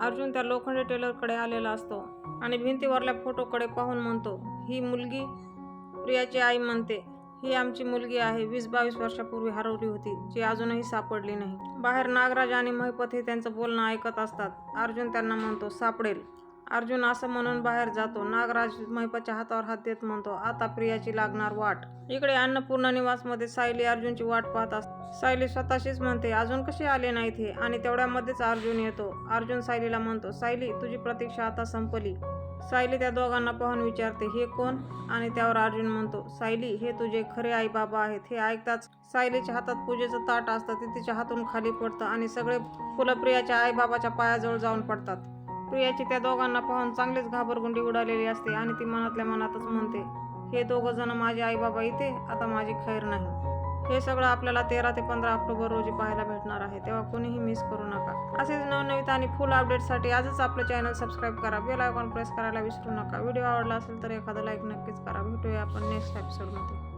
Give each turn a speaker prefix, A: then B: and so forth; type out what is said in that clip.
A: अर्जुन त्या लोखंडी टेलरकडे आलेला असतो आणि भिंतीवरल्या फोटोकडे पाहून म्हणतो ही मुलगी प्रियाची आई म्हणते. ही आमची मुलगी आहे. वीस बावीस वर्षापूर्वी हरवली होती जी अजूनही सापडली नाही. बाहेर नागराज आणि महिपत हे त्यांचं बोलणं ऐकत असतात. अर्जुन त्यांना म्हणतो सापडेल. अर्जुन असं म्हणून बाहेर जातो. नागराज महिपाच्या हातावर हात देत म्हणतो आता प्रियाची लागणार वाट. इकडे अन्नपूर्ण निवासमध्ये सायली अर्जुनची वाट पाहत असते सायली स्वतःशीच म्हणते अजून कशी आले नाहीत हे? आणि तेवढ्यामध्येच अर्जुन येतो. अर्जुन सायलीला म्हणतो सायली तुझी प्रतीक्षा आता संपली. सायली त्या दोघांना पाहून विचारते हे कोण? आणि त्यावर अर्जुन म्हणतो सायली हे तुझे खरे आई बाबा आहेत. हे ऐकताच सायलीच्या हातात पूजेचं ताट असतं ते तिच्या हातून खाली पडतं आणि सगळे फुलं प्रियाच्या आई बाबाच्या पायाजवळ जाऊन पडतात. प्रियाची त्या दोघांना पाहून चांगलीच घाबरगुंडी उडालेली असते आणि ती मनातल्या मनातच म्हणते हे दोघं जण माझे आई बाबा इथे आता माझी खैर नाही. हे सगळं आपल्याला तेरा ते पंधरा ऑक्टोबर रोजी पाहायला भेटणार आहे तेव्हा कोणीही मिस करू नका. असेच नवनवीत आणि फुल अपडेटसाठी आजच आपलं चॅनल सबस्क्राईब करा बेल आयकॉन प्रेस करायला विसरू नका. व्हिडिओ आवडला असेल तर एखादा लाईक नक्कीच करा. भेटूया आपण नेक्स्ट एपिसोडमध्ये